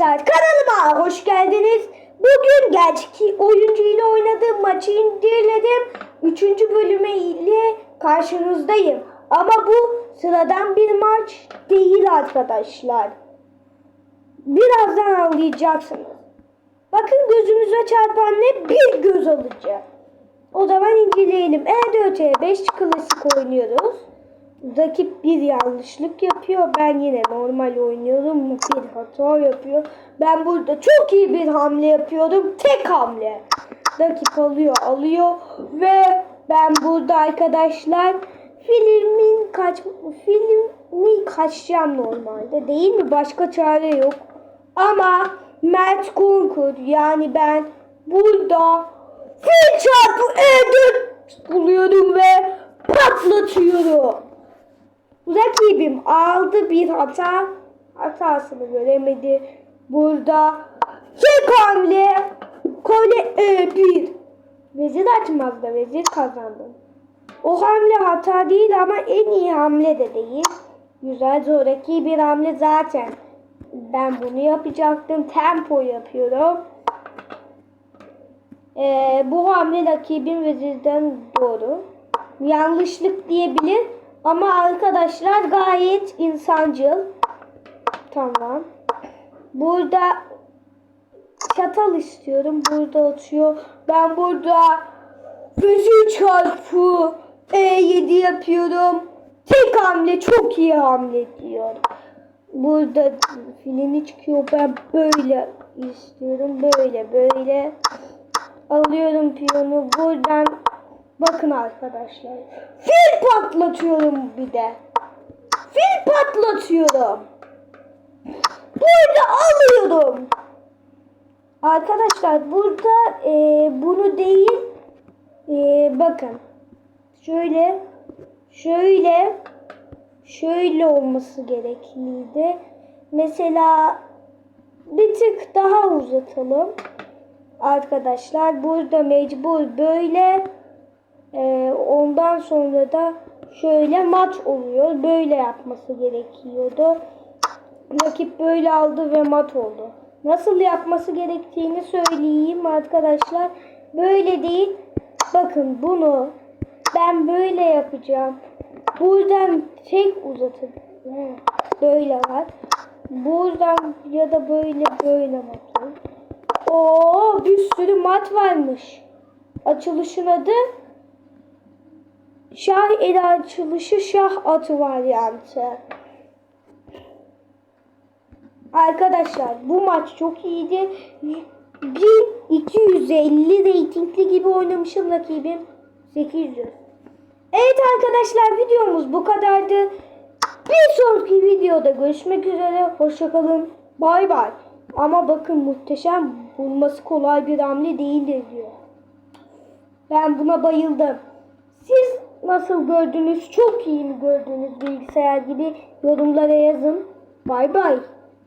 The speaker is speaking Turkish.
arkadaşlar kanalıma hoş geldiniz. Bugün gerçek oyuncu ile oynadığım maçı indirledim. Üçüncü bölümü ile karşınızdayım. Ama bu sıradan bir maç değil arkadaşlar. Birazdan anlayacaksınız. Bakın gözünüze çarpan ne? Bir göz alıcı. O zaman inceleyelim. EDT 5 klasik oynuyoruz. Rakip bir yanlışlık yapıyor. Ben yine normal oynuyorum. Bir hata yapıyor. Ben burada çok iyi bir hamle yapıyorum. Tek hamle. Rakip alıyor alıyor ve ben burada arkadaşlar filmin kaç filmi kaçacağım normalde değil mi? Başka çare yok. Ama Mert Konkur yani ben burada fil çarpı E4 buluyorum ve patlatıyorum. Rakibim aldı bir hata. Hatasını göremedi. Burada tek hamle kole E1. Vezir açmaz da vezir kazandı. O hamle hata değil ama en iyi hamle de değil. Güzel sonraki bir hamle zaten. Ben bunu yapacaktım. Tempo yapıyorum. Ee, bu hamle rakibin vezirden doğru. Yanlışlık diyebilir. Ama arkadaşlar gayet insancıl. Tamam. Burada çatal istiyorum. Burada atıyor. Ben burada vezir çarpı E7 yapıyorum. Tek hamle çok iyi hamle diyor. Burada filini çıkıyor. Ben böyle istiyorum. Böyle böyle. Alıyorum piyonu. Buradan bakın arkadaşlar. Fil patlatıyorum bir de. Fil patlatıyorum. Burada alıyorum. Arkadaşlar burada e, bunu değil e, bakın şöyle şöyle şöyle olması gerekliydi. Mesela bir tık daha uzatalım. Arkadaşlar burada mecbur böyle e, ondan sonra da şöyle mat oluyor. Böyle yapması gerekiyordu. Rakip böyle aldı ve mat oldu. Nasıl yapması gerektiğini söyleyeyim arkadaşlar. Böyle değil. Bakın bunu ben böyle yapacağım. Buradan tek uzatıp böyle var. Buradan ya da böyle böyle mat Oo bir sürü mat varmış. Açılışın adı Şah el açılışı şah atı varyantı. Arkadaşlar bu maç çok iyiydi. 1250 reytingli gibi oynamışım rakibim 800. Evet arkadaşlar videomuz bu kadardı. Bir sonraki videoda görüşmek üzere. Hoşçakalın. Bay bay. Ama bakın muhteşem bulması kolay bir hamle değildir diyor. Ben buna bayıldım. Nasıl gördünüz? Çok iyi mi gördünüz bilgisayar gibi? Yorumlara yazın. Bay bay.